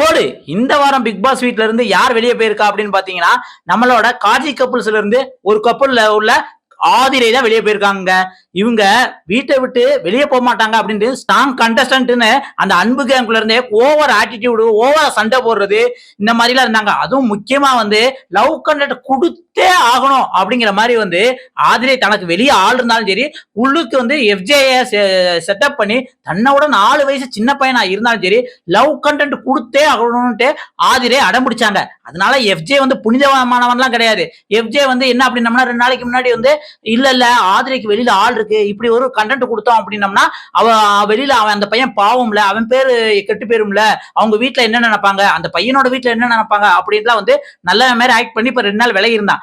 போடு. இந்த வாரம் பிக் பாஸ் வீட்ல இருந்து யார் வெளியே போயிருக்கா அப்படின்னு பாத்தீங்கன்னா நம்மளோட காஜி கப்புள்ஸ்ல இருந்து ஒரு கப்புள்ல உள்ள ஆதிரை தான் வெளியே போயிருக்காங்க இவங்க வீட்டை விட்டு வெளியே போக மாட்டாங்க அப்படின்ட்டு ஸ்ட்ராங் கண்டஸ்டன்ட்னு அந்த அன்பு கேங்குள்ள இருந்தே ஓவர் ஆட்டிடியூடு ஓவர் சண்டை போடுறது இந்த மாதிரிலாம் இருந்தாங்க. அதுவும் முக்கியமா வந்து லவ் கண்டக்ட் கொடுத்து ஆகணும் அப்படிங்கிற மாதிரி வந்து ஆதிரை தனக்கு வெளியே ஆள் இருந்தாலும் சரி உள்ளுக்கு வந்து எஃப்ஜேய செட்டப் பண்ணி தன்னோட நாலு வயசு சின்ன பையனா இருந்தாலும் சரி லவ் கண்டென்ட் கொடுத்தே ஆகணும்ட்டு ஆதிரை அடம் பிடிச்சாங்க. அதனால எஃப்ஜே வந்து புனிதமானவன்லாம் கிடையாது. எஃப்ஜே வந்து என்ன அப்படின்னம்னா ரெண்டு நாளைக்கு முன்னாடி வந்து இல்ல இல்ல ஆதிரைக்கு வெளியில ஆள் இருக்கு. இப்படி ஒரு கண்டென்ட் கொடுத்தோம் அப்படின்னம்னா அவ வெளியில அவன் அந்த பையன் பாவம்ல அவன் பேரு கெட்டு பேரும்ல அவங்க வீட்டில் என்ன நினைப்பாங்க? அந்த பையனோட வீட்டில் என்ன நினைப்பாங்க? அப்படின்லாம் வந்து நல்ல மாதிரி ஆக்ட் பண்ணி இப்ப ரெண்டு நாள் விலகி இருந்தான்.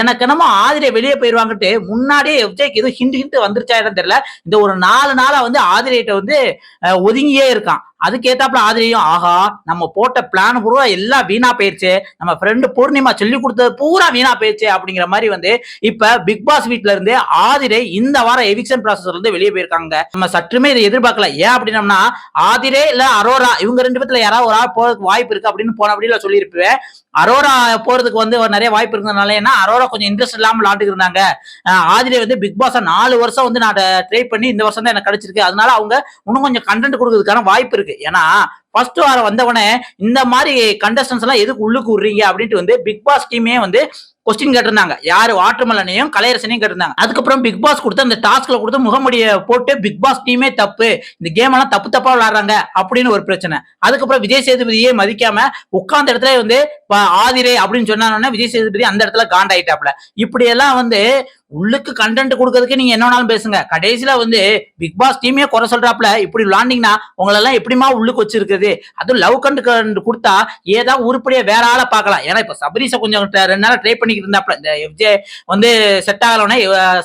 எனக்கு என்னமோ ஆதிரை வெளியே போயிருவாங்கட்டு முன்னாடியே விஜய்க்கு எதுவும் ஹிண்ட் ஹிண்ட் வந்துருச்சா இடம் தெரியல. இந்த ஒரு நாலு நாளா வந்து ஆதிரியிட்ட வந்து ஒதுங்கியே இருக்கான். அதுக்கேத்தாப்புல ஆதிரியும் ஆஹா நம்ம போட்ட பிளான் பூரா எல்லாம் வீணா போயிருச்சு. நம்ம ஃப்ரெண்டு பூர்ணிமா சொல்லி கொடுத்தது பூரா வீணா போயிருச்சு. அப்படிங்கிற மாதிரி வந்து இப்ப பிக் பாஸ் வீட்ல இருந்து ஆதிரை இந்த வாரம் எவிக்ஷன் ப்ராசஸ்ல இருந்து வெளியே போயிருக்காங்க. நம்ம சற்றுமே இதை எதிர்பார்க்கல. ஏன் அப்படின்னம்னா ஆதிரே இல்ல அரோரா இவங்க ரெண்டு பேத்துல யாராவது ஒரு ஆள் போறதுக்கு வாய்ப்பு இருக்கு அப்படின்னு போன அப்படியில சொல்லியிருப்பேன். அரோரா போறதுக்கு வந்து ஒரு நிறைய வாய்ப்பு இருக்கிறதுனால ஏன்னா அரோரா கொஞ்சம் இன்ட்ரெஸ்ட் இல்லாம விளாண்டுக்கு இருந்தாங்க. ஆதிலே வந்து பிக் பாஸ் நாலு வருஷம் வந்து நான் ட்ரை பண்ணி இந்த வருஷம் தான் எனக்கு கிடைச்சிருக்கு. அதனால அவங்க இன்னும் கொஞ்சம் கண்டென்ட் கொடுக்கறதுக்கான வாய்ப்பு இருக்கு. ஏன்னா ஃபர்ஸ்ட் வாரம் வந்தவனே இந்த மாதிரி கண்டஸ்டன்ஸ் எல்லாம் எதுக்கு உள்ளுக்கு விடுறீங்க அப்படின்ட்டு வந்து பிக் பாஸ் டீமே வந்து கொஸ்டின் கேட்டிருந்தாங்க. யாரு? வாட்டர்மலனையும் கலையரசனையும் கேட்டிருந்தாங்க. அதுக்கப்புறம் பிக் பாஸ் கொடுத்து அந்த டாஸ்க்ல கொடுத்து முகமுடிய போட்டு பிக் பாஸ் டீமே தப்பு. இந்த கேம் எல்லாம் தப்பு தப்பா விளாடுறாங்க அப்படின்னு ஒரு பிரச்சனை. அதுக்கப்புறம் விஜய் சேதுபதியே மதிக்காம உட்கார்ந்த இடத்துல வந்து ப- ஆதிரே அப்படின்னு சொன்னாங்கன்னா விஜய் சேதுபதி அந்த இடத்துல காண்டாயிட்டாப்ல இப்படி எல்லாம் வந்து உள்ளுக்கு கண்டென்ட் கொடுக்கறதுக்கு நீங்க என்ன வேணாலும் பேசுங்க. கடைசியில வந்து பிக் பாஸ் டீமே குறை சொல்றாப்ல இப்படி விளாண்டிங்கன்னா உங்களெல்லாம் எப்படிமா உள்ளுக்கு வச்சிருக்குது? அதுவும் லவ் கண்டு கண்டு கொடுத்தா ஏதாவது உருப்படியா வேற ஆளை பார்க்கலாம். ஏன்னா இப்ப சபரீச கொஞ்சம் ரெண்டு நாள் ட்ரை பண்ணி பண்ணிக்கிட்டு இருந்தாப்ல இந்த எஃப்ஜே வந்து செட் ஆகலோன்னே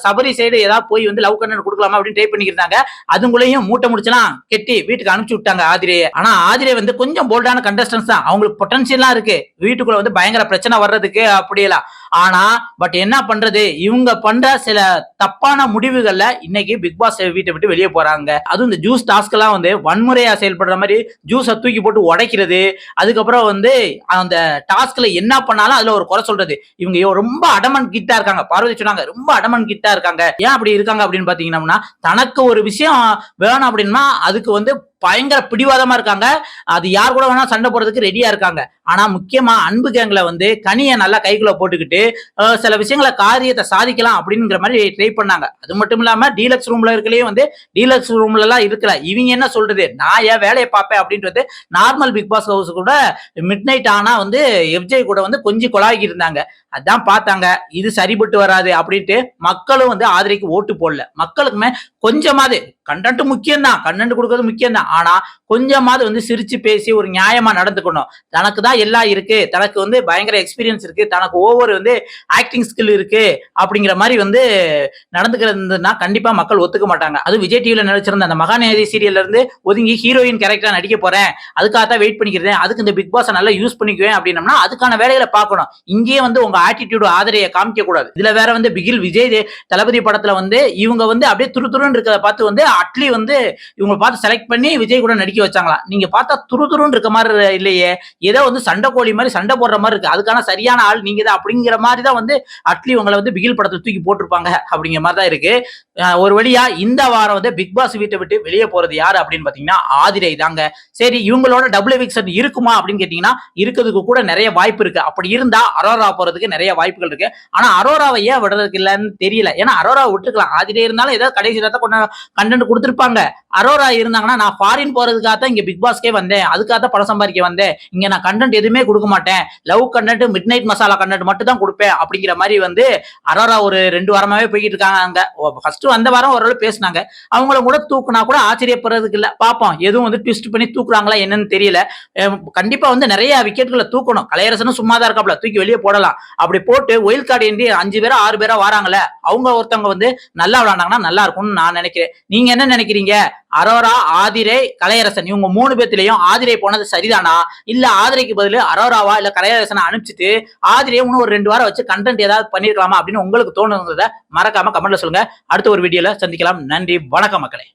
சபரி சைடு ஏதாவது போய் வந்து லவ் கண்ணன் கொடுக்கலாமா அப்படின்னு ட்ரை பண்ணிக்கிறாங்க அதுங்களையும் மூட்டை முடிச்சலாம் கெட்டி வீட்டுக்கு அனுப்பிச்சு விட்டாங்க ஆதிரே ஆனா ஆதிரே வந்து கொஞ்சம் போல்டான கண்டஸ்டன்ஸ் தான். அவங்களுக்கு பொட்டன்சியல்லாம் இருக்கு. வீட்டுக்குள்ள வந்து பயங்கர பிரச்சனை வர்றதுக்கு அப்படியெல்லாம். ஆனா பட் என்ன பண்றது? இவங்க பண்ற சில தப்பான முடிவுகள்ல இன்னைக்கு பிக் பாஸ் வீட்டை விட்டு வெளியே போறாங்க. அதுவும் இந்த ஜூஸ் டாஸ்க் எல்லாம் வந்து வன்முறையா செயல்படுற மாதிரி ஜூஸை தூக்கி போட்டு உடைக்கிறது. அதுக்கப்புறம் வந்து அந்த டாஸ்க்ல என்ன பண்ணாலும் அதுல ஒரு குறை சொல்றது. இவங்க ரொம்ப அடமன் கிட்டா இருக்காங்க. பார்வதி சொன்னாங்க ரொம்ப அடமன் கிட்டா இருக்காங்க. ஏன் அப்படி இருக்காங்க அப்படின்னு பாத்தீங்கன்னா தனக்கு ஒரு விஷயம் வேணும் அப்படின்னா அதுக்கு வந்து பயங்கர பிடிவாதமா இருக்காங்க. அது யார் கூட வேணா சண்டை போடுறதுக்கு ரெடியா இருக்காங்க. ஆனா முக்கியமா அன்பு கேங்கில் வந்து கனியை நல்லா கைக்குள்ள போட்டுக்கிட்டு சில விஷயங்களை காரியத்தை சாதிக்கலாம் அப்படிங்கிற மாதிரி ட்ரை பண்ணாங்க. அது மட்டும் இல்லாம டீலக்ஸ் ரூம்ல இருக்கலையே வந்து டீலக்ஸ் ரூம்ல எல்லாம் இருக்கல. இவங்க என்ன சொல்றது? நான் ஏன் வேலையை பார்ப்பேன் அப்படின்றது நார்மல் பிக் பாஸ் ஹவுஸ் கூட மிட் நைட் ஆனா வந்து எஃப்ஜே கூட வந்து கொஞ்சம் கொலாகி இருந்தாங்க. அதான் பார்த்தாங்க. இது சரிபட்டு வராது அப்படின்ட்டு மக்களும் வந்து ஆதரிக்கு ஓட்டு போடல. மக்களுக்குமே கொஞ்சமாவது கண்டென்ட் முக்கியம் தான் கண்டென்ட் கொடுக்கறது முக்கியம் தான் ஆனா கொஞ்சமாவது வந்து சிரிச்சு பேசி ஒரு நியாயமா நடந்துக்கணும். தனக்கு தான் எல்லாம் இருக்கு. தனக்கு வந்து பயங்கர எக்ஸ்பீரியன்ஸ் இருக்கு. தனக்கு ஓவர் வந்து ஆக்டிங் ஸ்கில் இருக்கு. அப்படிங்கிற மாதிரி வந்து நடந்துக்கிறதுனா கண்டிப்பா மக்கள் ஒத்துக்க மாட்டாங்க. அது விஜய் டிவியில நடிச்சிருந்த அந்த மகாநேதி சீரியல்ல இருந்து ஒதுங்கி ஹீரோயின் கேரக்டரா நடிக்க போறேன். அதுக்காக தான் வெயிட் பண்ணிக்கிறேன். அதுக்கு இந்த பிக் பாஸ் நல்லா யூஸ் பண்ணிக்குவேன் அப்படின்னம்னா அதுக்கான வேலைகளை பார்க்கணும். இங்கேயே வந்து உங்க ஆட்டிடியூடு ஆதரையை காமிக்க கூடாது. இதுல வேற வந்து பிகில் விஜய் தளபதி படத்துல வந்து இவங்க வந்து அப்படியே துரு துருன்னு இருக்கிறத பார்த்து வந்து அட்லி வந்து இவங்க பார்த்து செலக்ட் பண்ணி விஜய் கூட நடிக்க வச்சாங்களாம் நீங்க பார்த்தா துரு துருன்னு இருக்க மாதிரி இல்லையே. ஏதோ வந்து சண்டை கோழி மாதிரி சண்டை போடுற மாதிரி இருக்கு. அதுக்கான சரியான ஆள் நீங்க தான். அப்படிங்கிற மாதிரி தான் வந்து அட்லி உங்களை வந்து பிகில் படத்தை தூக்கி போட்டிருப்பாங்க. அப்படிங்கிற மாதிரி தான் இருக்கு. ஒரு வழியா இந்த வாரம் வந்து பிக் பாஸ் வீட்டை விட்டு வெளியே போறது யாரு அப்படின்னு பாத்தீங்கன்னா ஆதிரை தாங்க. சரி இவங்களோட டபுள் எவிக்ஷன் இருக்குமா அப்படின்னு கேட்டீங்கன்னா இருக்கிறதுக்கு கூட நிறைய வாய்ப்பு இருக்கு. அப்படி இருந்தா அரோரா போறதுக்கு நிறைய வாய்ப்புகள் இருக்கு. ஆனா அரோராவை ஏன் விடுறதுக்கு இல்லைன்னு தெரியல. ஏன்னா அரோரா விட்டுருக்கலாம். ஆதிரை இருந்தாலும் ஏதாவது கடைசி நேரத்தை கொண்டு கண்டென்ட் கொடுத்துருப்பாங்க. அரோரா இருந்தாங்கன்னா நான் ஃபாரின் போறதுக்காக தான் இங்க பிக் பாஸ்க்கே வந்தேன். அதுக்காக தான் படம் சம்பாதிக்க வந்தேன். இங்க நான் கண்டென்ட் எதுவுமே கொடுக்க மாட்டேன். Love content midnight masala content மட்டும் தான் கொடுப்பேன் அப்படிங்கிற மாதிரி வந்து அரோரா ஒரு ரெண்டு வாரமாவே போய்கிட்டு இருக்காங்க அங்க. ஃபர்ஸ்ட் வந்த வாரம் ஓரளவு பேசினாங்க. அவங்கள கூட தூக்குனா கூட ஆச்சரியப்படுறதுக்கு இல்ல. பாப்போம். எதுவும் வந்து ட்விஸ்ட் பண்ணி தூக்குறாங்களா என்னன்னு தெரியல. கண்டிப்பா வந்து நிறைய விக்கெட்டுகளை தூக்கணும். கலையரசனும் சும்மா தான் இருக்காப்ல தூக்கி வெளியே போடலாம். அப்படி போட்டு ஒயில் கார்டு ஏந்தி அஞ்சு பேரா ஆறு பேரா வராங்களே அவங்க ஒருத்தவங்க வந்து நல்லா விளையாண்டாங்கன்னா நல்லா இருக்கும்னு நான் நினைக்கிறேன். நீங்க என்ன நினைக்கிறீங்க? அரோரா ஆதிரை கலையரசன். இவங்க மூணு பேர்த்திலையும் ஆதிரை போனது சரிதானா? இல்ல ஆதிரைக்கு பதில் அரோராவா இல்ல கலையரசனை அனுப்பிச்சிட்டு ஆதிரையை இன்னும் ஒரு ரெண்டு வாரம் வச்சு கண்டென்ட் ஏதாவது பண்ணிருக்கலாமா அப்படின்னு உங்களுக்கு தோணுங்கிறத மறக்காம கமெண்ட்ல சொல்லுங்க. அடுத்த ஒரு வீடியோல சந்திக்கலாம். நன்றி வணக்கம் மக்களே.